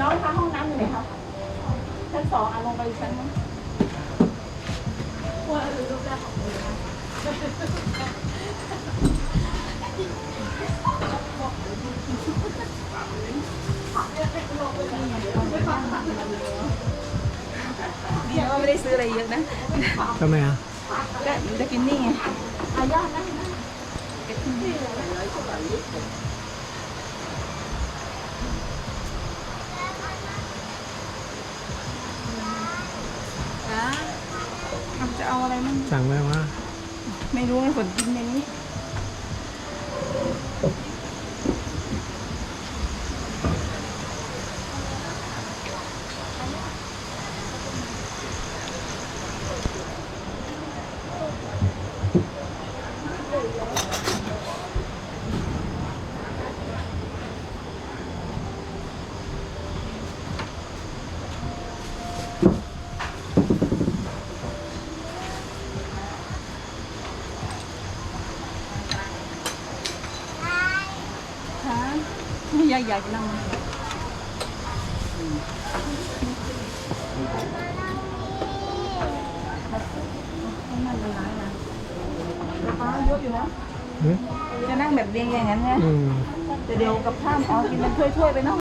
น้องคะห้องน้ำอยู่ไหนคะชั้นสองอะลงไปอีกชั้นนึงว่าเออรูปแรกของคุณนะนี่ก็ไม่ได้ซื้ออะไรเยอะนะทำไมอะก็จะกินนี่ไงอายานะนะ จะเอาอะไรมั่งสั่งไว้ว่า ไม่รู้ไงฝนกินในนี้ค่ะไม่อยากอยากนั่งนั่งเป็นร้านนะป้าเยอะอยู่นะอืมจะนั่งแบบเรียงอย่างนั้นไงอืมแต่เดี๋ยวกับข้ามเอากินเป็นถ้วยๆไปเนาะ